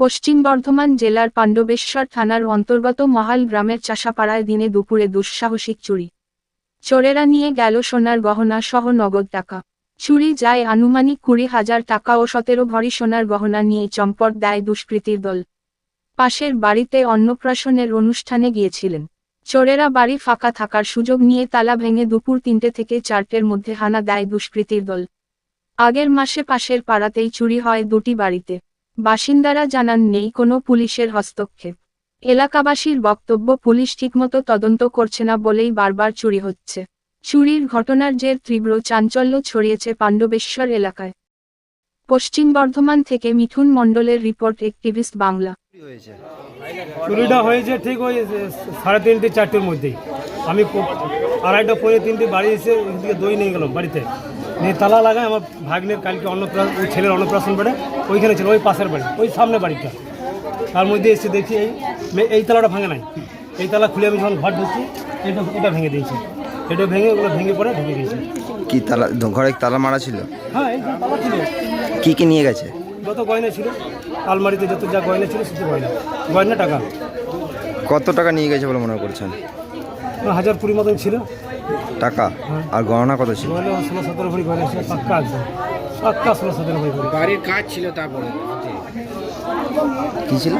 পশ্চিম বর্ধমান জেলার পাণ্ডবেশ্বর থানার অন্তর্গত মহাল গ্রামের চাষাপাড়ায় দিনে দুপুরে দুঃসাহসিক চুরি। চোরেরা নিয়ে গেল সোনার গহনা সহ নগদ টাকা। চুরি যায় আনুমানিক কুড়ি হাজার টাকা ও সতেরো ভরি সোনার গহনা নিয়ে চম্পট দেয় দুষ্কৃতীর দল। পাশের বাড়িতে অন্নপ্রাশনের অনুষ্ঠানে গিয়েছিলেন। চোরেরা বাড়ি ফাঁকা থাকার সুযোগ নিয়ে তালা ভেঙে দুপুর তিনটে থেকে চারটের মধ্যে হানা দেয় দুষ্কৃতীর দল। আগের মাসে পাশের পাড়াতেই চুরি হয় দুটি বাড়িতে। বাসিন্দারা জানান, নেই কোনো পুলিশের হস্তক্ষেপ। এলাকাবাসীর বক্তব্য, পুলিশ ঠিকমতো তদন্ত করছে না বলেই বারবার চুরি হচ্ছে। চুরির ঘটনার জের তীব্র চাঞ্চল্য ছড়িয়েছে পাণ্ডবেশ্বর এলাকায়। পশ্চিম বর্ধমান থেকে মিঠুন মণ্ডলের রিপোর্ট, একটিভিস্ট বাংলা। চুরিটা হয়েছে ঠিক ওই সাড়ে তিনটে, চারটের মধ্যেই। আমি আড়াইটা পরে তিনটে বাড়ি এসে দই নিয়ে গেলাম বাড়িতে। নিয়ে তালা লাগায় আমার ভাগ্নের কালকে অন্নপ্রাশন ওই ছেলের অন্নপ্রাশন বেড়ে ওইখানে ছিল ওই পাশের বাড়ি ওই সামনে বাড়িটা। তার মধ্যে এসে দেখি এই এই তালাটা ভাঙে নাই। এই তালা খুলে আমি যখন ঘর ঢুকছি এটা ওটা ভেঙে দিয়েছে। এটা ভেঙে ওগুলো ভেঙে পড়ে ঢুকে দিয়েছে কি তালা ঘরে তালা মারা ছিল? হ্যাঁ এই তালা ছিল। কি কি নিয়ে গেছে? যত গয়না ছিল আলমারিতে যত যা গয়না ছিল শুধু গয়না। গয়না টাকা। কত টাকা নিয়ে গেছে বলে মনে করছেন? হাজার কুড়ি মতন ছিল। টাকা আর গহনা কত ছিল? গয়না ষোলো সতেরো ভরি গয়না পাক্কা আছে। পাক্কা ষোলো সতেরো ভরি গয়না বাড়ির কাজ ছিল তারপরে। কি ছিল?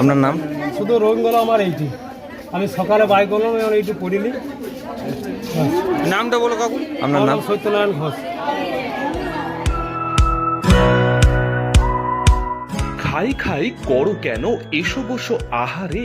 আপনার নাম? শুধু রঙ গেল আমার এইটি। আমি সকালে বাইক করলাম এবার এইটু পড়িনি। নামটা বলো কাকু। আপনার নাম সত্যনারায়ণ ঘোষ। খাই খাই করো কেন? এসো বসো আহারে।